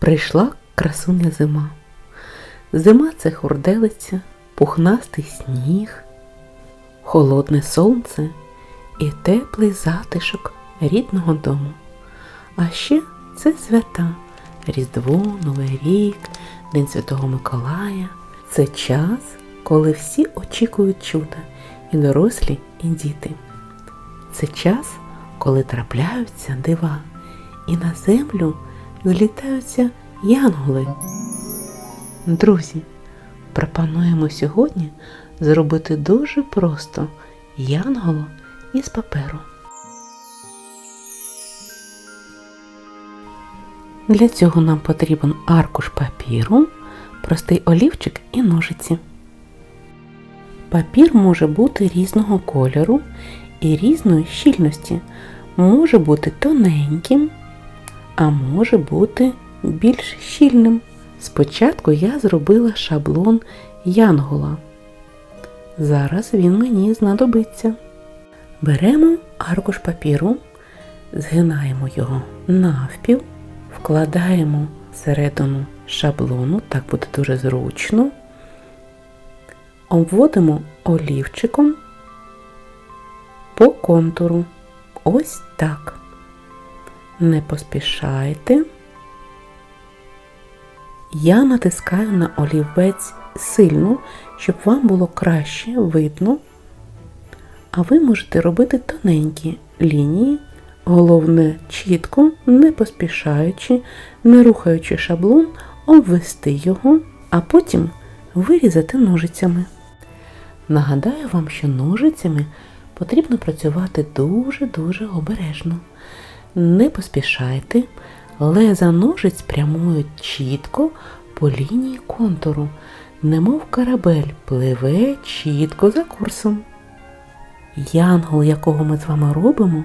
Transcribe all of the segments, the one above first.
Прийшла красуня зима. Зима це хурделиця, пухнастий сніг, холодне сонце і теплий затишок рідного дому. А ще це свята Різдво, Новий рік, День Святого Миколая. Це час, коли всі очікують чуда, і дорослі, і діти. Це час, коли трапляються дива, і на землю злітаються янголи. Друзі, пропонуємо сьогодні зробити дуже просто янголу із паперу. Для цього нам потрібен аркуш папіру, простий олівчик і ножиці. Папір може бути різного кольору і різної щільності. Може бути тоненьким, а може бути більш щільним. Спочатку я зробила шаблон янгола. Зараз він мені знадобиться. Беремо аркуш папіру, згинаємо його навпіл, вкладаємо всередину шаблону, так буде дуже зручно. Обводимо олівчиком по контуру. Ось так. Не поспішайте. Я натискаю на олівець сильно, щоб вам було краще видно. А ви можете робити тоненькі лінії, головне чітко, не поспішаючи, не рухаючи шаблон, обвести його, а потім вирізати ножицями. Нагадаю вам, що ножицями потрібно працювати дуже-дуже обережно. Не поспішайте, леза ножиць прямують чітко по лінії контуру, немов корабель пливе чітко за курсом. Янгол, якого ми з вами робимо,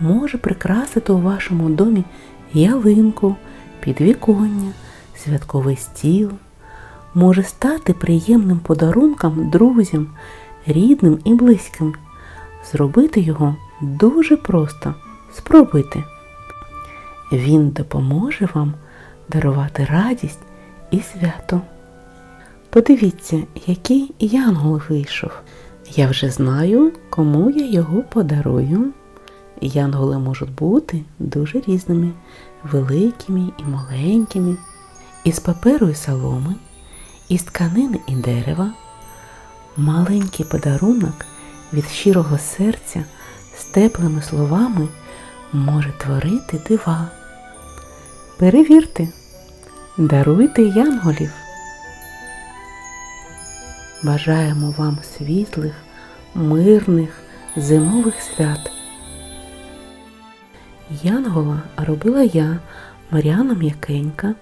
може прикрасити у вашому домі ялинку, підвіконня, святковий стіл, може стати приємним подарунком друзям, рідним і близьким. Зробити його дуже просто. Спробуйте. Він допоможе вам дарувати радість і свято. Подивіться, який янгол вийшов. Я вже знаю, кому я його подарую. Янголи можуть бути дуже різними, великими і маленькими, із паперу і соломи, із тканини і дерева. Маленький подарунок від щирого серця з теплими словами може творити дива. Перевірте, даруйте янголів. Бажаємо вам світлих, мирних, зимових свят. Янгола робила я, Мар'яна М'якенька.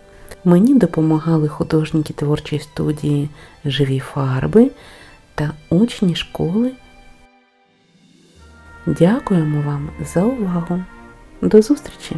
Мені допомагали художники творчої студії Живі фарби та учні школи. Дякуємо вам за увагу. До зустрічі!